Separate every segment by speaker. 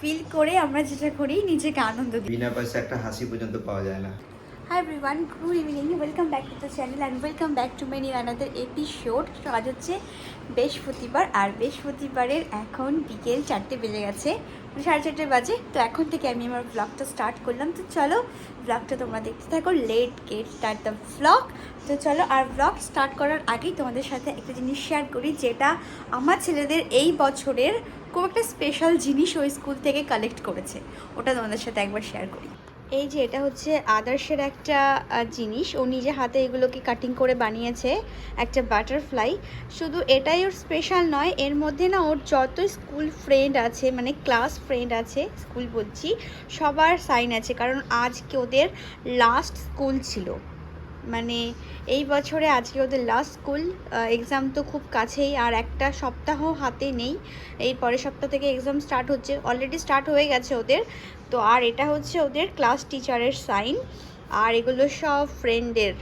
Speaker 1: Feel করে আমরা যেটা করি, নিজেকে আনন্দ দিই।
Speaker 2: বিনা পয়সা একটা হাসি পর্যন্ত পাওয়া যায় না।
Speaker 1: Hi everyone good evening welcome back to the channel and welcome back to many another episode আজ হচ্ছে বৃহস্পতিবার আর বৃহস্পতিবারের এখন বিকেল চারটে বেজে গেছে, সাড়ে চারটে বাজে। তো এখন থেকে আমি আমার ব্লগটা স্টার্ট করলাম। তো চলো ব্লগটা তোমরা দেখতে থাকো। Let get start the blog তো চলো আর ব্লগ স্টার্ট করার আগেই তোমাদের সাথে একটা জিনিস শেয়ার করি, যেটা আমার ছেলেদের এই বছরের খুব একটা স্পেশাল জিনিস ওই স্কুল থেকে কালেক্ট করেছে। ওটা তোমাদের সাথে একবার শেয়ার করি। এই যে এটা হচ্ছে আদর্শের একটা জিনিস। ও নিজে হাতে এগুলোকে কাটিং করে বানিয়েছে একটা বাটারফ্লাই শুধু এটাই ওর স্পেশাল নয়, এর মধ্যে না ওর যত স্কুল ফ্রেন্ড আছে মানে ক্লাস ফ্রেন্ড আছে স্কুল বলছি, সবার সাইন আছে। কারণ আজকে ওদের লাস্ট স্কুল ছিল। মানে এই বছরে আজকে ওদের লাস্ট স্কুল এক্সাম তো খুব কাছেই আর একটা সপ্তাহ হাতে নেই। এই পরের সপ্তাহ থেকে এক্সাম স্টার্ট হচ্ছে অলরেডি স্টার্ট হয়ে গেছে ওদের। তো আর এটা হচ্ছে ওদের ক্লাস টিচারের সাইন আর এগুলো সব ফ্রেন্ডের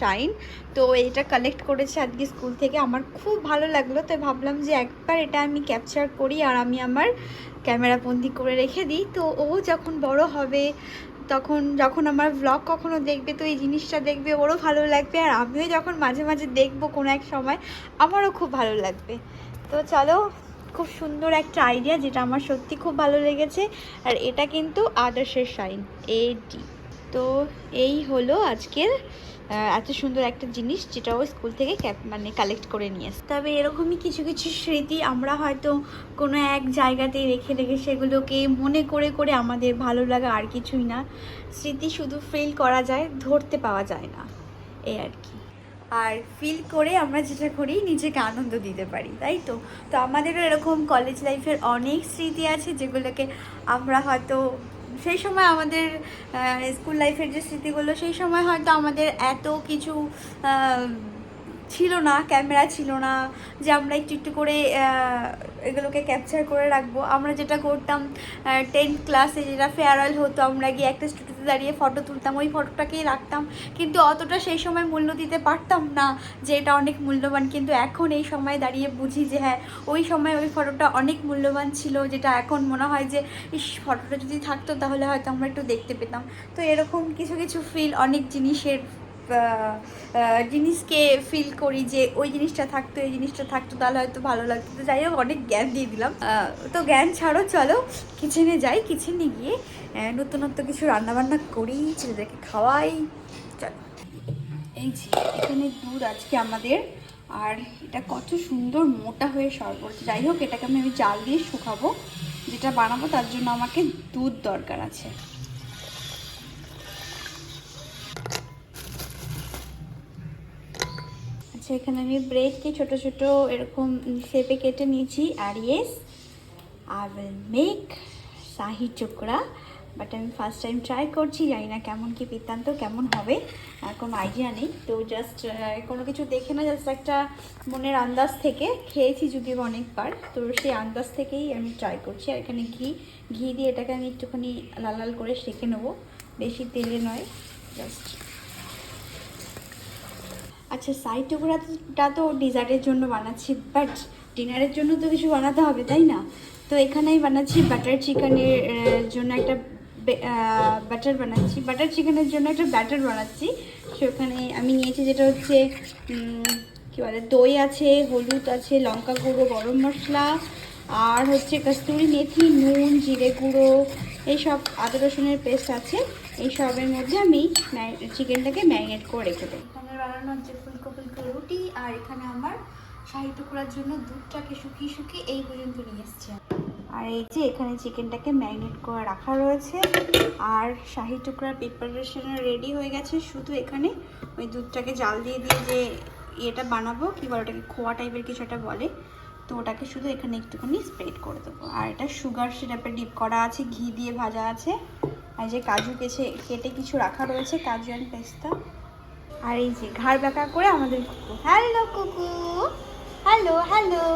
Speaker 1: সাইন তো এটা কালেক্ট করেছে আজকে স্কুল থেকে। আমার খুব ভালো লাগল, তো ভাবলাম যে একবার এটা আমি ক্যাপচার করি আর আমি আমার ক্যামেরা বন্দি করে রেখে দিই। তো ও যখন বড় হবে তখন যখন আমার ব্লগ কখনো দেখবে, তো এই জিনিসটা দেখবে, ওরও ভালো লাগবে। আর আমিও যখন মাঝে মাঝে দেখব কোনো এক সময়, আমারও খুব ভালো লাগবে। তো চলো, খুব সুন্দর একটা আইডিয়া যেটা আমার সত্যি খুব ভালো লেগেছে। আর এটা কিন্তু আদর্শের সাইন এডি তো এই হলো আজকের এত সুন্দর একটা জিনিস যেটা ও স্কুল থেকে মানে কালেক্ট করে নিয়ে এসে তবে এরকমই কিছু কিছু স্মৃতি আমরা হয়তো কোনো এক জায়গাতে রেখে রেখে সেগুলোকে মনে করে করে আমাদের ভালো লাগা আর কিছুই না। স্মৃতি শুধু ফিল করা যায়, ধরতে পাওয়া যায় না। এই আর কি। আর ফিল করে আমরা যেটা করি, নিজেকে আনন্দ দিতে পারি, তাই তো? তো আমাদেরও এরকম কলেজ লাইফের অনেক স্মৃতি আছে যেগুলোকে আমরা হয়তো সেই সময় আমাদের স্কুল লাইফের যে স্মৃতিগুলো সেই সময় হয়তো আমাদের এত কিছু ছিল না, ক্যামেরা ছিল না যে আমরা একটু একটু করে এগুলোকে ক্যাপচার করে রাখব। আমরা যেটা করতাম টেন্থ ক্লাসে যেটা ফেয়ারওয়েল হতো, আমরা গিয়ে একটা স্টুডিওতে দাঁড়িয়ে ফটো তুলতাম, ওই ফটোটাকেই রাখতাম। কিন্তু অতটা সেই সময় মূল্য দিতে পারতাম না যে এটা অনেক মূল্যবান। কিন্তু এখন এই সময় দাঁড়িয়ে বুঝি যে হ্যাঁ ওই সময় ওই ফটোটা অনেক মূল্যবান ছিল, যেটা এখন মনে হয় যে, ইস ফটোটা যদি থাকতো তাহলে হয়তো আমরা একটু দেখতে পেতাম। তো এরকম কিছু কিছু ফিল অনেক জিনিসের জিনিসকে ফিল করি যে ওই জিনিসটা থাকতো, এই জিনিসটা থাকতো, তাহলে হয়তো ভালো লাগতো। তো যাই হোক, অনেক জ্ঞান দিয়ে দিলাম। তো জ্ঞান ছাড়ো, চলো কিচেনে যাই কিচেনে গিয়ে নতুনত্ব কিছু রান্নাবান্না করি, ছেলেদেরকে খাওয়াই, চলো। এই যে, এখানে দুধ আজকে আমাদের, আর এটা কত সুন্দর মোটা হয়ে সর যাই হোক, এটাকে আমি আমি জাল দিয়ে শুকাবো, যেটা বানাবো, তার জন্য আমাকে দুধ দরকার আছে। আচ্ছা এখানে আমি ব্রেডকে ছোট ছোট এরকম শেপে কেটে নিয়েছি, আর yes I will make Shahi চোকরা but আমি ফার্স্ট টাইম ট্রাই করছি, জানি না কেমন কি বৃত্তান্ত, কেমন হবে কোনো আইডিয়া নেই। তো জাস্ট কোনো কিছু দেখে না জাস্ট একটা মনের আন্দাজ থেকে খেয়েছি যদিও অনেকবার, তো সেই আন্দাজ থেকেই আমি ট্রাই করছি। আর এখানে ঘি ঘি দিয়ে এটাকে আমি একটুখানি লাল লাল করে সেঁকে নেব, বেশি তেলে নয় জাস্ট আচ্ছা সাইড টুকরাটা তো ডিজার্টের জন্য বানাচ্ছি বাট ডিনারের জন্য তো কিছু বানাতে হবে, তাই না? তো এখানেই বানাচ্ছি বাটার চিকেনের জন্য একটা বাটার বানাচ্ছি বাটার চিকেনের জন্য একটা ব্যাটার বানাচ্ছি। সেখানে আমি নিয়েছি যেটা হচ্ছে কী বলে, দই আছে, হলুদ আছে, লঙ্কা গুঁড়ো, গরম মশলা, আর হচ্ছে কস্তুরি মেথি, নুন, জিরে গুঁড়ো, এইসব আদা রসুনের পেস্ট আছে। এইসবের মধ্যে আমি চিকেনটাকে ম্যারিনেট করে রেখে দেবো। বানানো হচ্ছে ফুলকো ফুলকো রুটি, আর এখানে আমার শাহি টুকরার জন্য দুধটাকে শুকিয়ে শুকিয়ে এই পর্যন্ত নিয়ে এসছি আর এই যে এখানে চিকেনটাকে ম্যারিনেট করে রাখা রয়েছে, আর শাহি টুকরার প্রিপারেশন রেডি হয়ে গেছে। শুধু এখানে ওই দুধটাকে জাল দিয়ে দিয়ে যে ইয়েটা বানাবো, কী বলে ওটাকে, খোয়া টাইপের কিছু একটা বলে, তো ওটাকে শুধু এখানে একটুখানি স্প্রেড করে দেবো। আর এটা সুগার সিরাপে ডিপ করা আছে, ঘি দিয়ে ভাজা আছে। আর যে কাজু কেছে, কেটে কিছু রাখা রয়েছে, কাজু অ্যান্ড পেস্তা আর এই যে ঘাড় ব্যাকা করে আমাদের কুকু। হ্যালো কুকু। Hello hello.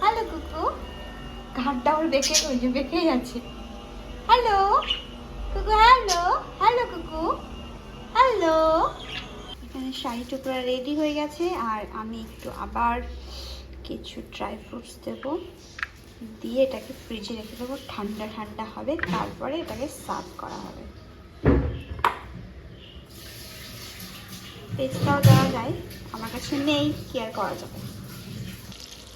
Speaker 1: হ্যালো কুকু। ঘাড়টা ওর বেঁকে ওই যে বেঁকেই আছে। হ্যালো কুকু, হ্যালো। হ্যালো কুকু। হ্যালো। এখানে শাহি টুকরা রেডি হয়ে গেছে, আর আমি একটু আবার কিছু ড্রাই ফ্রুটস দেবো। দিয়ে এটাকে ফ্রিজে রেখে দেবো, ঠান্ডা ঠান্ডা হবে। তারপরে এটাকে সার্ভ করা হবে। পেস্টটাও দেওয়া যায়, আমার কাছে নেই, কি আর করা যাবে?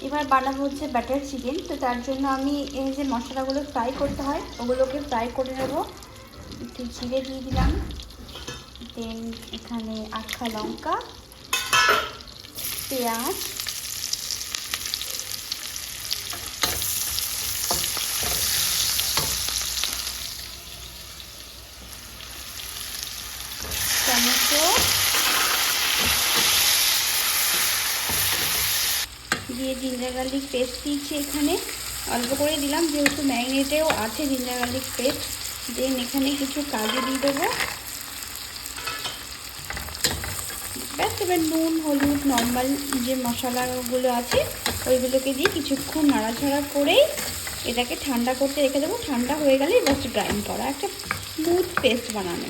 Speaker 1: এবার বানাবো হচ্ছে ব্যাটার চিকেন তো তার জন্য আমি এই যে মশলাগুলো ফ্রাই করতে হয়, ওগুলোকে ফ্রাই করে নেব। একটু জিরে দিয়ে দিলাম দেন এখানে আখা লঙ্কা, পেঁয়াজ টমেটো দিয়ে জিঞ্জার গার্লিক পেস্ট দিয়েছি এখানে। অল্প করে দিলাম, যেহেতু ম্যারিনেটেও আছে জিঞ্জার গার্লিক পেস্ট দেন এখানে কিছু কাজু দিয়ে দেবো। ব্যাস, এবার নুন, হলুদ নর্মাল যে মশলাগুলো আছে, ওইগুলোকে দিয়ে কিছুক্ষণ নাড়াচাড়া করেই এটাকে ঠান্ডা করতে রেখে দেবো। ঠান্ডা হয়ে গেলে জাস্ট গ্রাইন্ড করা, একটা স্মুথ পেস্ট বানানো।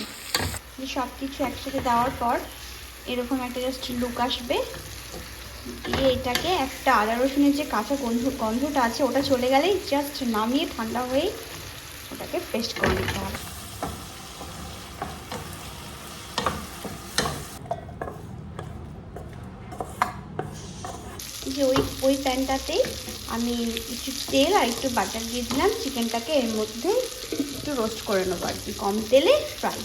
Speaker 1: সব কিছু একসাথে দেওয়ার পর এরকম একটা জাস্ট লুক আসবে। দিয়ে এটাকে একটা আদা রসুনের যে কাঁচা গন্ধ গন্ধটা আছে, ওটা চলে গেলেই জাস্ট নামিয়ে ঠান্ডা হয়েই ওটাকে পেস্ট করে নিতে হবে। যে ওই ওই প্যানটাতেই আমি একটু তেল আর একটু বাটার দিয়ে দিলাম চিকেনটাকে এর মধ্যে একটু রোস্ট করে নেব আর কি। কম তেলে ফ্রাই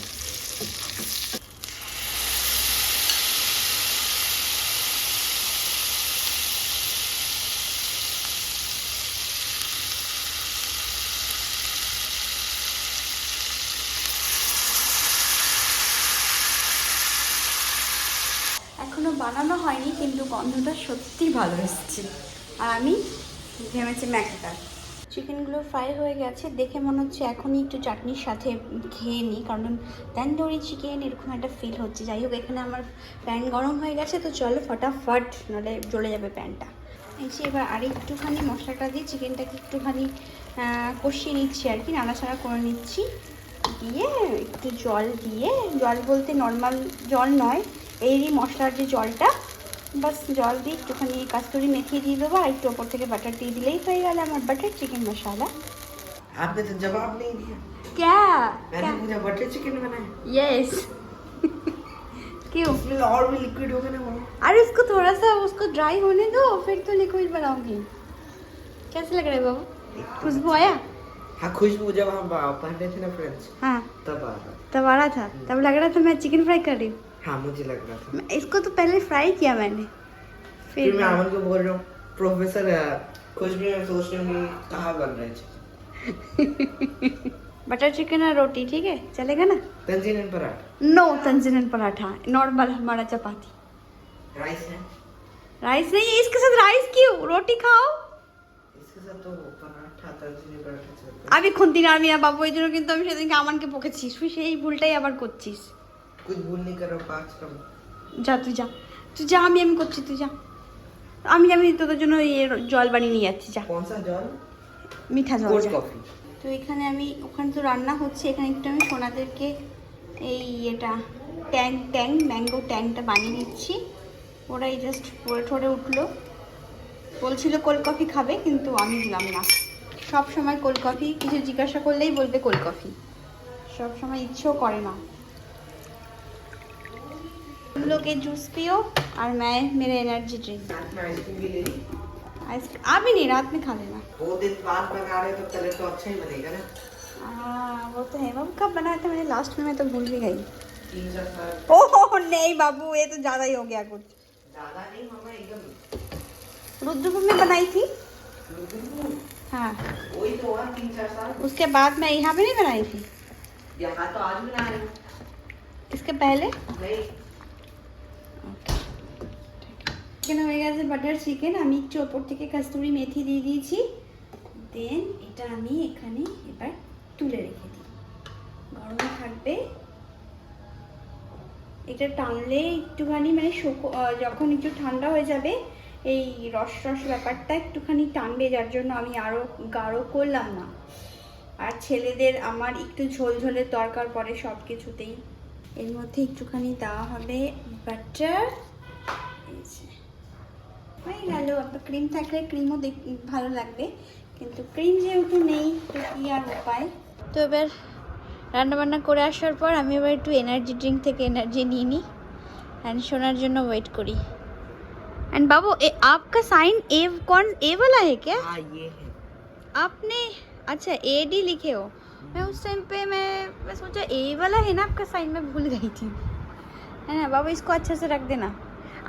Speaker 1: এখনও বানানো হয়নি, কিন্তু গন্ধটা সত্যি ভালো এসেছে। আর আমি ভেবেছি ম্যাকটার চিকেনগুলো ফ্রাই হয়ে গেছে, দেখে মনে হচ্ছে এখনই একটু চাটনির সাথে খেয়ে নিই, কারণ তন্দুরি চিকেন এরকম একটা ফিল হচ্ছে। যাই হোক, এখানে আমার প্যান গরম হয়ে গেছে, তো চলো ফটাফট নাহলে জ্বলে যাবে প্যানটা যে এবার আর একটুখানি মশলাটা দিয়ে চিকেনটাকে একটুখানি কষিয়ে নিচ্ছি আর কি, নাড়াচাড়া করে নিচ্ছি। দিয়ে একটু জল দিয়ে, জল বলতে নর্মাল জল নয় এরই মশলার যে জলটা বাস জল দিয়ে একটুখানি কাস্তুরি মেথি দিয়ে দেবো আর একটু ওপর থেকে বাটার দিয়ে দিলেই হয়ে গেল আমার বাটার চিকেন মশলা
Speaker 3: आपने तो जवाब नहीं दिया
Speaker 1: क्या
Speaker 3: मैंने पूछा बटर चिकन बनाया
Speaker 1: यस क्यों
Speaker 3: उसमें और भी लिक्विड होगा ना वो
Speaker 1: अरे उसको थोड़ा सा उसको ड्राई होने दो फिर तो लिक्विड बनाऊंगी कैसे लग रहा है बाबू खुशबू आया
Speaker 3: हाँ खुशबू जब हम बा- पहन रहे थे ना फ्रेंड्स
Speaker 1: हाँ
Speaker 3: तब आ रहा
Speaker 1: तब आ रहा था तब लग रहा था मैं चिकन फ्राई कर रही हूँ
Speaker 3: हाँ मुझे लग रहा था
Speaker 1: मैं- इसको तो पहले फ्राई किया मैंने
Speaker 3: फिर मैं अमन को बोल रहा हूँ प्रोफेसर खुशबू में सोच रही हूँ कहाँ बन रहे हैं
Speaker 1: बटर चिकन और रोटी ठीक है चलेगा ना
Speaker 3: तंजीन पराठा
Speaker 1: नो तंजनन पराठा नॉर्मल हमारा चपाती
Speaker 3: राइस है
Speaker 1: राइस नहीं है इसके साथ राइस क्यों रोटी खाओ
Speaker 3: इसके साथ तो पराठा तंजीन पराठा चलता है।
Speaker 1: আমি খুন্তি নাড়বি না বাবু এই জন্য কিন্তু আমি সেদিনকে আমানকে বকেছিস তুই সেই ভুলটাই আবার করছিস
Speaker 3: कुछ भूल नहीं कर रहा हूँ पाँच कम
Speaker 1: যা তুই যা তুই যা আমি আমি করছি তুই যা আমি আমি তোদের জন্য ইয়ে জল বানিয়ে নিয়ে যাচ্ছি যা
Speaker 3: कौन सा जॉल
Speaker 1: মিঠা জল
Speaker 3: कोल्ड
Speaker 1: যা।
Speaker 3: कॉफी
Speaker 1: তো এখানে আমি ওখানে তো রান্না হচ্ছে এখানে একটু আমি সোনাদেরকে এই এটা ট্যাং ট্যাং ম্যাঙ্গো ট্যাংটা বানিয়ে দিচ্ছি ওরাই জাস্ট পড়ে ঠরে উঠলো বলছিল কোল্ড কফি খাবে কিন্তু আমি দিলাম না সব সময় কোল্ড কফি কিছু জিজ্ঞাসা করলেই বলবে কোল্ড কফি সব সময় ইচ্ছেও করে না तुम लोग ये जूस पियो और मैं मेरा एनर्जी ड्रिंक
Speaker 3: आइसक्रीम भी ले ली।
Speaker 1: आप भी नहीं रात में खा लेना।
Speaker 3: दो दिन बाद बना रहे तो कलर तो अच्छा ही बनेगा ना।
Speaker 1: हाँ वो तो है। वो कब बनाया था मैंने? लास्ट में मैं तो भूल भी गई। ओह नहीं बाबू ये तो ज़्यादा ही हो गया कुछ।
Speaker 3: ज़्यादा नहीं मामा एकदम।
Speaker 1: रुद्रपुर में बनाई थी? हाँ।
Speaker 3: वही तो हुआ तीन चार साल।
Speaker 1: उसके बाद मैं यहाँ पे नहीं बनाई थी।
Speaker 3: यहाँ तो आज बना रहे हो।
Speaker 1: इसके पहले?
Speaker 3: नहीं।
Speaker 1: চিকেন হয়ে গেছে বাটার চিকেন। আমি একটু ওপর থেকে কাস্তুরি মেথি দিয়ে দিয়েছি। দেন এটা আমি এখানে এবার তুলে রেখে দিই। গরমে থাকবে। এটা টানলে একটুখানি মানে শুকো যখন একটু ঠান্ডা হয়ে যাবে, এই রস রস ব্যাপারটা একটুখানি টানবে, যার জন্য আমি আরও গাঢ় করলাম না। আর ছেলেদের আমার একটু ঝোল ঝোলের দরকার পড়ে সব কিছুতেই এর মধ্যে একটুখানি দেওয়া হবে বাটার হয়ে গেল আপনার ক্রিম থাকলে ক্রিমও দেখ ভালো লাগবে কিন্তু ক্রিম যেহেতু নেই তো কি আর উপায় তো এবার রান্নাবান্না করে আসার পর আমি এবার একটু এনার্জি ড্রিঙ্ক থেকে এনার্জি নিয়ে নিই অ্যান্ড শোনার জন্য ওয়েট করি एंड बाबू ए, आपका साइन ए कौन ए वाला है क्या
Speaker 3: हाँ ये है
Speaker 1: आपने अच्छा ए डी लिखे हो मैं उस टाइम पे मैं मैं सोचा ए वाला है ना आपका साइन मैं भूल गई थी है ना बाबू इसको अच्छे से रख देना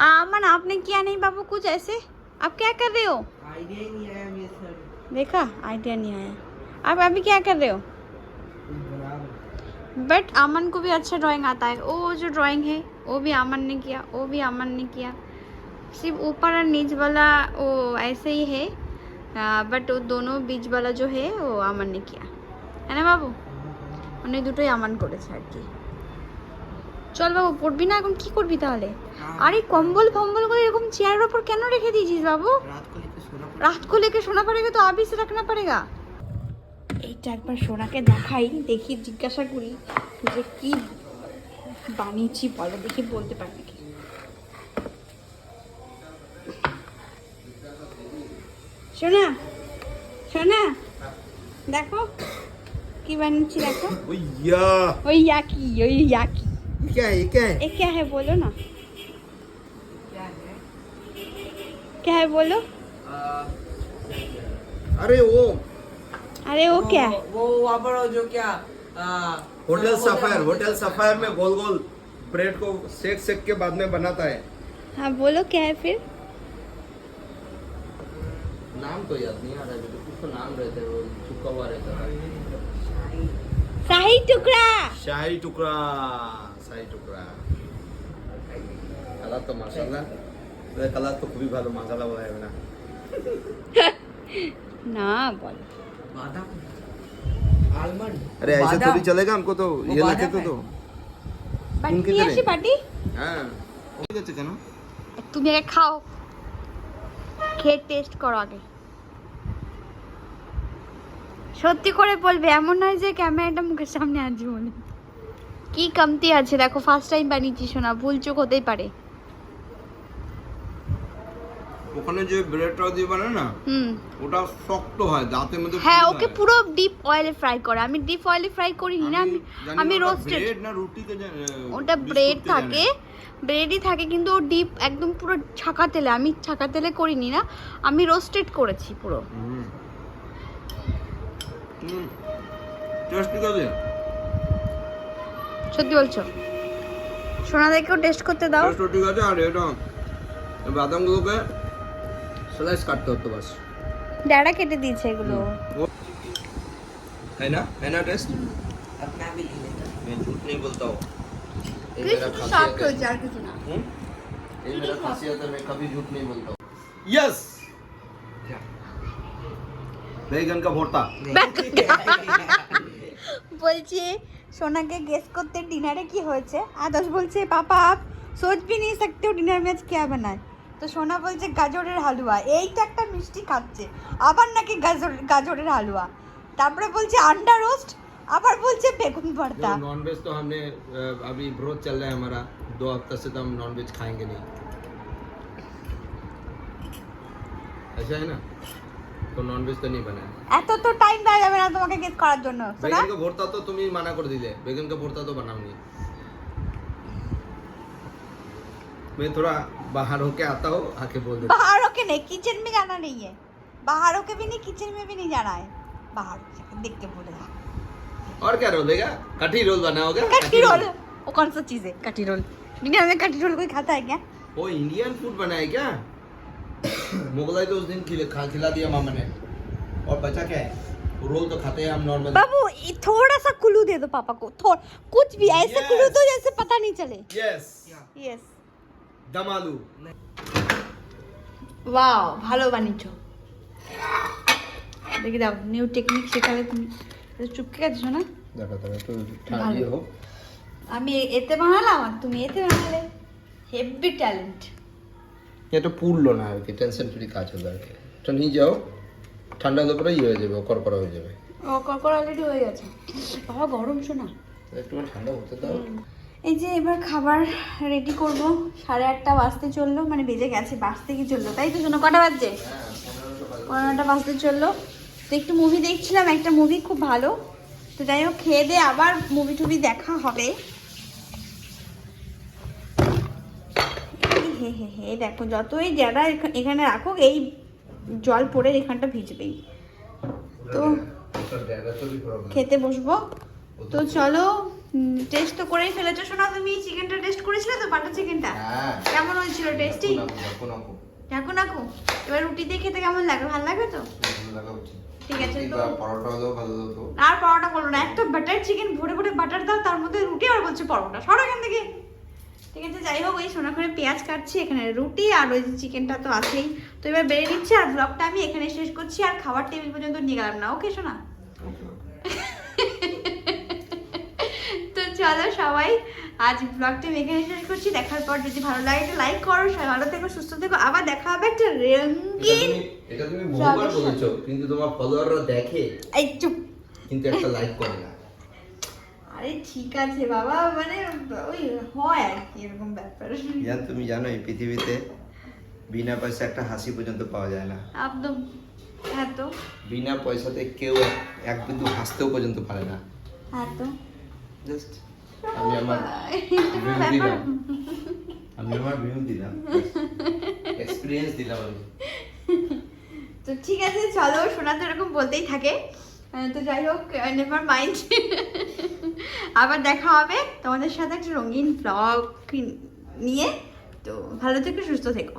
Speaker 1: अमन आपने किया नहीं बाबू कुछ ऐसे आप क्या कर रहे हो
Speaker 3: आइडिया ही नहीं आया मेरे सर
Speaker 1: देखा आइडिया नहीं आया आप अभी क्या कर रहे हो बट अमन को भी अच्छा ड्राइंग आता है वो जो ड्राइंग है वो भी अमन ने किया वो भी अमन ने किया सिर्फ ऊपर और नीच वाला वो ऐसे ही है बट वो दोनों बीच वाला जो है वो अमन ने किया है না বাবু মানে দুটোই আমান করেছে আর কি চল বাবু পড়বি না? এখন কি করবি তাহলে? আরে কম্বল ফম্বল করে এরকম চেয়ারের ওপর কেন রেখে দিয়েছিস বাবু? রাত কো লেকে শোনা পারেগা তো আবিস রাখনা পারেগা এইটা একবার সোনাকে দেখাই দেখি জিজ্ঞাসা করি যে কি বানিয়েছি বলো দেখি বলতে পারি নাকি সোনা সোনা দেখো কি বানিয়েছি দেখো। ওই ইয়া। কি ওইয়া কি
Speaker 2: क्या है क्या है?
Speaker 1: এ क्या है बोलो ना। क्या है बोलो।
Speaker 2: अरे वो।
Speaker 1: अरे वो क्या है?
Speaker 3: वो वहाँ पर जो क्या
Speaker 2: होटल सफायर होटल सफायर में गोल गोल ब्रेड को सेक सेक के बाद में बनाता है।
Speaker 1: हाँ बोलो क्या है फिर?
Speaker 4: नाम तो याद नहीं आ रहा है मुझे कुछ तो नाम रहता है वो चुका हुआ रहता है।
Speaker 1: शाही टुकड़ा।
Speaker 2: शाही टुकड़ा। शाही टुकड़ा কালার তো মাশাআল্লাহ কালার তো খুবই ভালো মশলা বলা যাবে না
Speaker 1: না বল
Speaker 3: बादाम आलमंड
Speaker 2: अरे ऐसे
Speaker 3: बादाम।
Speaker 2: थोड़ी चलेगा हमको तो
Speaker 3: वो
Speaker 2: ये
Speaker 3: बादाम
Speaker 2: लगे तो
Speaker 3: है।
Speaker 2: तो
Speaker 1: বাটি
Speaker 2: উনকে
Speaker 1: নিয়ে
Speaker 2: দেবে?
Speaker 1: আসি বাটি
Speaker 2: হ্যাঁ ঠিক আছে কেন
Speaker 1: তুমি আগে খাও খেয়ে টেস্ট করো আগে সত্যি করে বলবে এমন নয় যে ক্যামেরাটা মুখের সামনে আছে বলে কি কমতি আছে? দেখো ফার্স্ট টাইম বানিয়েছি শোনা ভুল চোখ হতেই পারে।
Speaker 2: ওখানে যে ব্রেডটা দিয়ে বানায় না
Speaker 1: হুম।
Speaker 2: ওটা শক্ত হয় দাঁতের মধ্যে
Speaker 1: হ্যাঁ ওকে পুরো ডিপ অয়েলে ফ্রাই করে। আমি ডিপ অয়েলে ফ্রাই করিনি না আমি আমি রোস্টেড
Speaker 2: bread না রুটিতে
Speaker 1: ওটা ব্রেড থাকে ব্রেডই থাকে কিন্তু ও ডিপ একদম পুরো ছাকা তেলে। আমি ছাকা তেলে করিনি না আমি রোস্টেড করেছি পুরো।
Speaker 2: হুম। টেস্ট আছে
Speaker 1: সত্যি বলছো সোনাদেরকেও টেস্ট করতে দাও
Speaker 2: টেস্ট ঠিক আছে আর এটা এই বাদামগুলোকে স্লাইস কাটতে হতো বাস
Speaker 1: ড্যাডা কেটে দিয়েছে এগুলো
Speaker 2: है ना है ना टेस्ट
Speaker 3: अपना भी ले लेता
Speaker 2: मैं झूठ नहीं बोलता हूँ
Speaker 4: ये मेरा
Speaker 1: সফট
Speaker 4: खासियत है
Speaker 1: হয়েছে আর কিছু না
Speaker 4: ये मेरा खासियत है मैं कभी झूठ नहीं बोलता हूँ
Speaker 2: यस
Speaker 3: क्या?
Speaker 2: बैगन का भरता
Speaker 1: বলছি সোনাকে গেস করতে ডিনারে কি হয়েছে আদর্শ বলছে পাপা আপ সোচ भी नहीं सकते हो डिनर में आज क्या बनाए তো সোনা বলছে গাজরের হালুয়া এইটা একটা মিষ্টি খাচ্ছে আবার নাকি গাজর গাজরের হালুয়া তারপরে বলছে আন্ডা রোস্ট আবার বলছে বেগুন ভর্তা
Speaker 4: नॉन वेज तो हमने अ, अभी ब्रोथ चल रहा है हमारा दो हफ्ते से तो हम नॉन वेज खाएंगे नहीं ऐसा है ना तो नॉन वेज तो नहीं बना है
Speaker 1: এত তো টাইম দেওয়া যাবে না তোমাকে গেস করার জন্য সোনা
Speaker 4: बैगन का भरता तो तुम ही मना कर दिले बैगन का भरता तो बनाऊंगी मैं थोड़ा बाहर होके आता हूँ आके बोल देता
Speaker 1: बाहर होके नहीं किचन में जाना नहीं है बाहर होके भी नहीं किचन में भी नहीं जाना है बाहर जाके देख के बोलेगा
Speaker 4: हूँ। और क्या रोल देगा कठी रोल बनाओगे
Speaker 1: कटी रोल वो कौन सा चीज है कटी रोल दुनिया में कटी रोल कोई खाता है क्या
Speaker 4: वो इंडियन फूड बना है क्या मुगलाई तो उस दिन खिला खा खिला दिया मामा ने और बचा क्या है वो रोल तो खाते हैं हम नॉर्मल
Speaker 1: बाबू ये थोड़ा सा कुलू दे दो पापा को थोड़ा कुछ भी ऐसे
Speaker 4: Yes.
Speaker 1: कुलू दो जैसे पता नहीं चले
Speaker 2: यस
Speaker 1: यस
Speaker 4: दम आलू
Speaker 1: ওয়াও ভালো বানিয়েছো দেখি দাও নিউ টেকনিক শেখালে তুমি এটা চুপকে গেছো না
Speaker 4: देखो तो तो
Speaker 1: ঠান্ডা
Speaker 4: हो
Speaker 1: আমি এতে বানালাম আর তুমি এতে বানালে হেভি ট্যালেন্ট
Speaker 4: এটা পুড়লো না আর কি টেনশন ফ্রি কাজ হলো আর কি তো নিয়ে যাও ঠান্ডা হলে পরে ইয়ে হয়ে যাবে করকরা হয়ে যাবে
Speaker 1: ও ককর অলরেডি হয়ে গেছে বাবা গরম শোনা
Speaker 4: একটু ঠান্ডা হতে দাও
Speaker 1: এই যে এবার খাবার রেডি করব সাড়ে আটটা বাজতে চলল মানে বেজে গেছে বাজতে কি চলল তাই তো শোনো কটা বাজছে? পনেরোটা বাজতে চলল। তো একটু মুভি দেখছিলাম একটা মুভি খুব ভালো। তো যাই হোক খেয়ে দিয়ে আবার মুভি টুভি দেখা হবে। হে হে হে দেখো যতই যারা এখা- এখানে রাখুক এই জল পড়ে এখানটা ভিজবেই। তো খেতে বসবো। তো চলো টেস্ট তো করেই ফেলেছো। শোনা তুমি চিকেনটা টেস্ট করেছিলে তো বাটার চিকেনটা
Speaker 4: হ্যাঁ।
Speaker 1: কেমন হয়েছিল টেস্টি
Speaker 4: দেখো নাকো
Speaker 1: এবার রুটি দিয়ে খেতে কেমন লাগে? ভালো লাগবে তো? ঠিক আছে তো আর পরোটা করল না। একটা বাটার চিকেন ভরে ভরে বাটার দাও তার মধ্যে রুটি আর বলছে পরোটা। সর এখান থেকে। ঠিক আছে যাই হোক ওই সোনা করে পেঁয়াজ কাটছি এখানে রুটি আর ওই চিকেনটা তো আছেই। তো এবার বেড়ে নিচ্ছি আর ব্লগটা আমি এখানে শেষ করছি আর খাবার টেবিল পর্যন্ত নিয়ে গেলাম না ওকে শোনা তো চলো সবাই আজ ব্লগটা আমি এখানে শেষ করছি দেখার পর যদি ভালো লাগে একটা লাইক করো সবাই ভালো থেকো সুস্থ থেকো আবার দেখা হবে একটা রঙিন
Speaker 4: এটা তুমি বহুবার বলেছ কিন্তু তোমার ফলোয়াররা দেখে
Speaker 1: এই চুপ।
Speaker 4: কিন্তু একটা লাইক করে না।
Speaker 1: আরে ঠিক আছে বাবা মানে ওই হয় আর কি এরকম ব্যাপার।
Speaker 5: ইয়ার তুমি জানো এই পৃথিবীতে বিনা পয়সা একটা হাসি পর্যন্ত পাওয়া যায় না।
Speaker 1: একদম হ্যাঁ তো
Speaker 5: বিনা পয়সাতে কেউ এক- বিন্দু হাসতেও পর্যন্ত পারে না।
Speaker 1: হ্যাঁ তো
Speaker 5: জাস্ট
Speaker 4: আমি আমার দিলাম
Speaker 5: আমি আমার ভিউ দিলাম
Speaker 4: এক্সপিরিয়েন্স দিলাম আমি।
Speaker 1: তো ঠিক আছে চলো শোনা তো এরকম বলতেই থাকে। তো যাই হোক নেভার মাইন্ড আবার দেখা হবে তোমাদের সাথে একটা রঙিন ব্লগ নিয়ে। তো ভালো থেকো, সুস্থ থেকো।